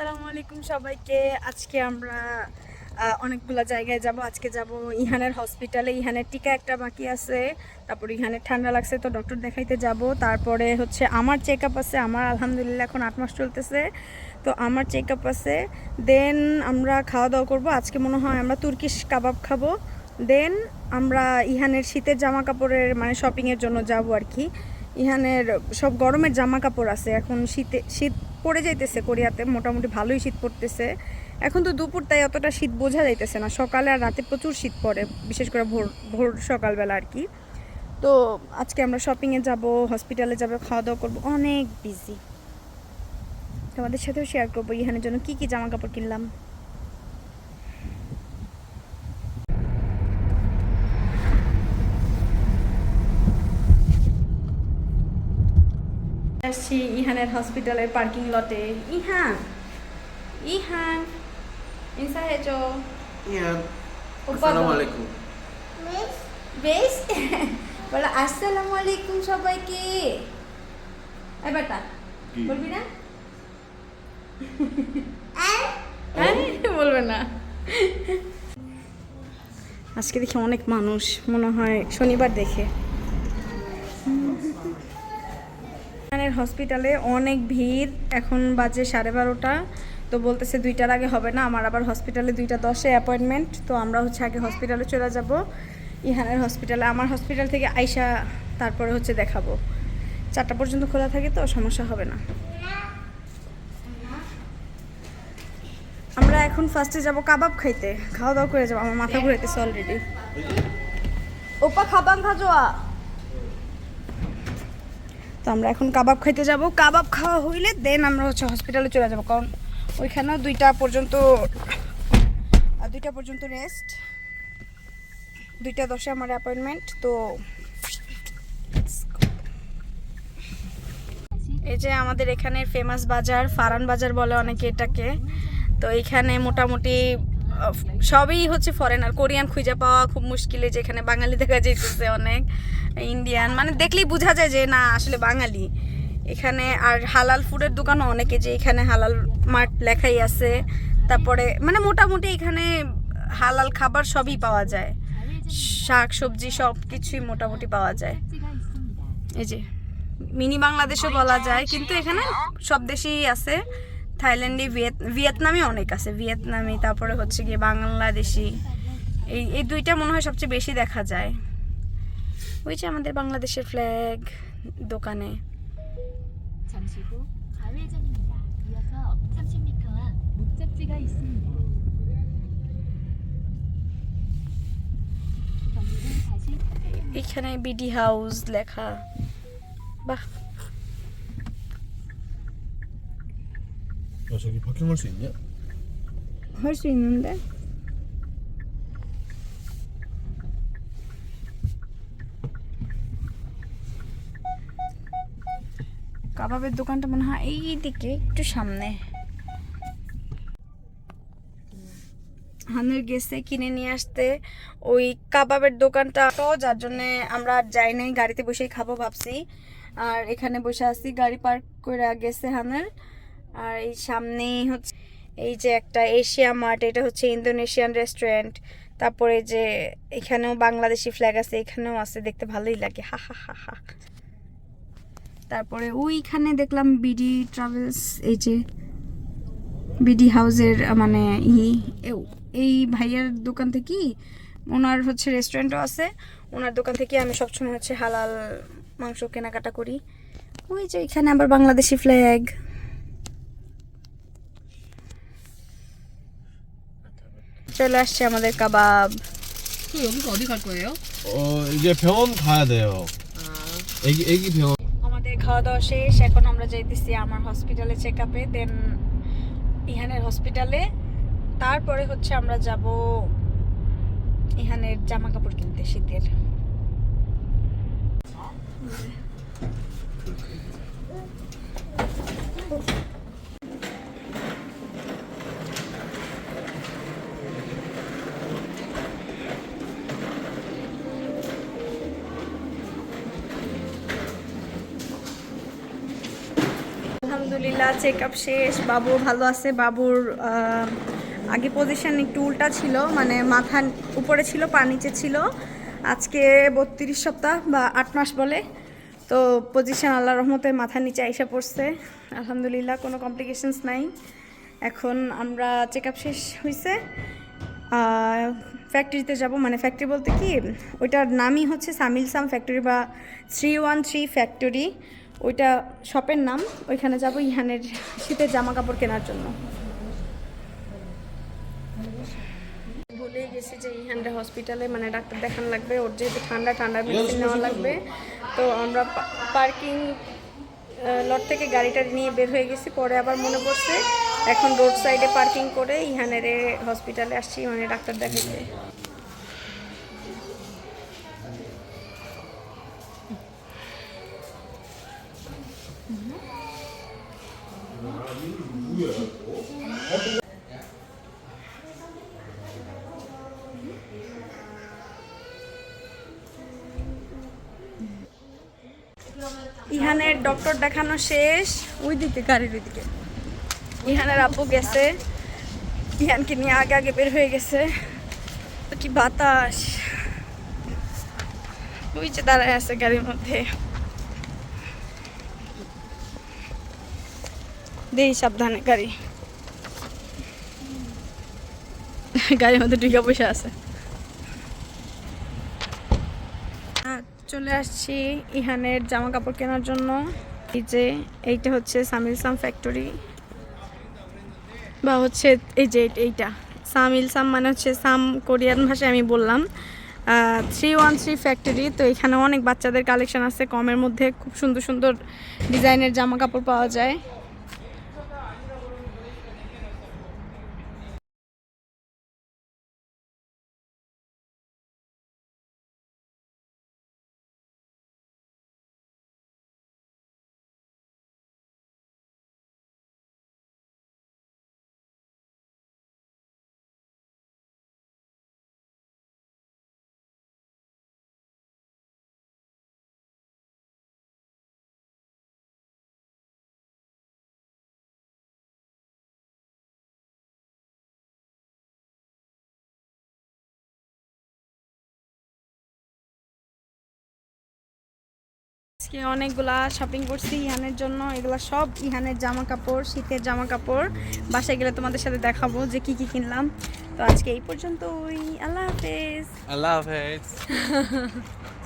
আসসালামু আলাইকুম সবাইকে। আজকে আমরা অনেকগুলো জায়গায় যাব। আজকে যাব ইহানের হসপিটালে। ইহানের টিকা একটা বাকি আছে। তারপর ইহানের ঠান্ডা লাগছে তো ডক্টর দেখাইতে যাব। তারপরে হচ্ছে আমার চেক আপ আছে। আমার আলহামদুলিল্লাহ এখন আট মাস চলতেছে। তো আমার চেক আপ আছে। দেন আমরা খাওয়া দাওয়া করব। আজকে মনে হয় আমরা তুর্কিশ কাবাব খাব। দেন আমরা ইহানের শীতের জামা কাপড়ের মানে শপিংয়ের জন্য যাব আর কি। ইহানের সব গরমের জামা কাপড় আছে। এখন শীতে, শীত পড়ে যাইতেছে কোরিয়াতে, মোটামুটি ভালোই শীত পড়তেছে। এখন তো দুপুর, তাই অতটা শীত বোঝা যাইতেছে না। সকালে আর রাতে প্রচুর শীত পড়ে, বিশেষ করে ভোর ভোর সকালবেলা আর কি। তো আজকে আমরা শপিংয়ে যাব হসপিটালে যাব খাওয়া দাওয়া করব, অনেক বিজি তোমাদের সাথেও শেয়ার করব, ইহানের জন্য কি কি জামা কাপড় কিনলাম? আসছি ইহানের হসপিটালের পার্কিং লটে। ইহান ইহান ইনসা হেচো. বেশ। বলো আসসালামু আলাইকুম সবাইকে এবার তা বলবি না? হ্যাঁ, বলবে না। আজকে দেখি অনেক মানুষ মনে হয় শনিবার দেখে। এখানের হসপিটালে অনেক ভিড়, এখন বাজে সাড়ে বারোটা। তো বলতেছে দুইটার আগে হবে না, আমার আবার হসপিটালে দুইটা দশে অ্যাপয়েন্টমেন্ট তো আমরা হচ্ছে আগে হসপিটালে চলে যাব। ইহানের হসপিটালে, আমার হসপিটাল থেকে আইসা তারপরে হচ্ছে দেখাবো। চারটা পর্যন্ত খোলা থাকে তো, সমস্যা হবে না। আমরা এখন ফার্স্টে যাব কাবাব খাইতে। খাওয়া দাওয়া করে যাব, আমার মাথা ঘুরাইতেছে অলরেডি ওপা খাবাং খাজোয়া। আমরা এখন কাবাব খাইতে যাব। কাবাব খাওয়া হইলে দেন আমরা হচ্ছে হসপিটালে চলে যাব। কারণ ওইখানেও দুইটা পর্যন্ত দুইটা পর্যন্ত রেস্ট দুইটা দশে আমার অ্যাপয়েন্টমেন্ট তো এই যে আমাদের এখানে ফেমাস বাজার ফারান বাজার বলে অনেকে এটাকে। তো এইখানে মোটামুটি সবই হচ্ছে ফরেনার কোরিয়ান খুঁজে পাওয়া খুব মুশকিলে, যেখানে বাঙালি দেখা যাইতেছে অনেক। ইন্ডিয়ান মানে দেখলেই বোঝা যায় যে না, আসলে বাঙালি। এখানে আর হালাল ফুডের দোকানও অনেকে যে এখানে হালাল মার্ট লেখাই আছে। তারপরে মানে মোটামুটি এখানে হালাল খাবার সবই পাওয়া যায়। শাক সবজি সব কিছুই মোটামুটি পাওয়া যায়। এই যে, মিনি বাংলাদেশও বলা যায়, কিন্তু এখানে সব দেশেই আছে। থাইল্যান্ডে ভিয়েতনামে অনেক আছে। ভিয়েতনামি তারপরে হচ্ছে গিয়ে বাংলাদেশি। এই এই দুইটা মনে হয় সবচেয়ে বেশি দেখা যায়। ওই যে আমাদের বাংলাদেশের ফ্ল্যাগ দোকানে। এখানে বিডি হাউস লেখা। বাহ। 야 저기 파킹할 수 있냐? 할 수 있는데 কাবাবের দোকানটা মনে হয় এই দিকে একটু সামনে হানের গেছে কিনে নিয়ে আসতে ওই কাবাবের দোকানটা তো যার জন্য আমরা আর যাই নাই গাড়িতে বসেই খাবো ভাবছি আর এখানে বসে আছি গাড়ি পার্ক করে গেছে হানের আর এই সামনেই হচ্ছে, এই যে একটা এশিয়া মার্ট এটা হচ্ছে ইন্দোনেশিয়ান রেস্টুরেন্ট। তারপরে যে এখানেও বাংলাদেশি ফ্ল্যাগ আছে, এখানেও আছে, দেখতে ভালোই লাগে। হা হা হা হা। তারপরে ওইখানে দেখলাম বিডি ট্রাভেলস, এই যে বিডি হাউসের মানে ই এই ভাইয়ার দোকান থেকেই ওনার হচ্ছে রেস্টুরেন্টও আছে। ওনার দোকান থেকে আমি সবসময় হচ্ছে হালাল মাংস কেনাকাটা করি। ওই যে এখানে আবার বাংলাদেশি ফ্ল্যাগ চলে আসছে আমাদের কাবাব 그 여기서 어디 갈 거예요? 어 이제 병원 가야 돼요. 애기 애기 병원. আমাদের খাওয়া দাওয়া শেষ এখন আমরা যাইতেছি আমার হসপিটালে চেক আপে দেন ইহানের হসপিটালে তারপরে হচ্ছে আমরা যাব ইহানের জামা কাপড় কিনতে শীতের আলহামদুলিল্লাহ আলহামদুলিল্লাহ চেক আপ শেষ। বাবু ভালো আছে। বাবুর আগে পজিশন একটু উল্টা ছিল মানে মাথা উপরে ছিল, পা নিচে ছিল। আজকে বত্রিশ সপ্তাহ বা আট মাস বলে। তো পজিশন আল্লাহ রহমতে মাথা নিচে আইসা পড়ছে। আলহামদুলিল্লাহ, কোনো কমপ্লিকেশনস নাই। এখন আমরা চেক আপ শেষ হয়েছে ফ্যাক্টরিতে যাব। মানে ফ্যাক্টরি বলতে কি, ওইটার নামই হচ্ছে সামিল সাম ফ্যাক্টরি বা থ্রি ওয়ান থ্রি ফ্যাক্টরি ওইটা শপের নাম। ওইখানে যাব ইহানের শীতের জামা কাপড় কেনার জন্য। ভুলেই গেছি যে ইহানটা হসপিটালে মানে ডাক্তার দেখানো লাগবে। ওর যেহেতু ঠান্ডা ঠান্ডা মেডিসিন নেওয়া লাগবে। তো আমরা পার্কিং লট থেকে গাড়িটা নিয়ে বের হয়ে গেছি। পরে আবার মনে পড়ছে এখন রোড সাইডে পার্কিং করে ইহানের হসপিটালে আসছি মানে ডাক্তার ইহানের ডক্টর দেখানো শেষ। ওই দিকে, গাড়ির ওই দিকে ইহানের আপু গেছে। ইহানকে নিয়ে আগে আগে বের হয়ে গেছে। কি বাতাস? ওই যে দাঁড়ায় আছে গাড়ির মধ্যে। দেই, সাবধানে, গাড়ি। গাড়ির মধ্যে ঢুকে পয়সা আছে। চলে আসছি ইহানের জামা কাপড় কেনার জন্য। এই যে, এইটা হচ্ছে সামিল সাম ফ্যাক্টরি বা হচ্ছে, এই যে, এইটা সামিল সাম মানে হচ্ছে সাম কোরিয়ান ভাষায় আমি বললাম। থ্রি ওয়ান থ্রি ফ্যাক্টরি তো এখানে অনেক বাচ্চাদের কালেকশন আছে। কমের মধ্যে খুব সুন্দর সুন্দর ডিজাইনের জামা কাপড় পাওয়া যায়। আজকে অনেকগুলা শপিং করছি ইহানের জন্য। এগুলা সব ইহানের জামা কাপড় শীতের জামা কাপড় বাসায় গেলে তোমাদের সাথে দেখাবো যে কি কি কিনলাম। তো আজকে এই পর্যন্তই। আল্লাহ হাফেজ। আল্লাহ হাফেজ।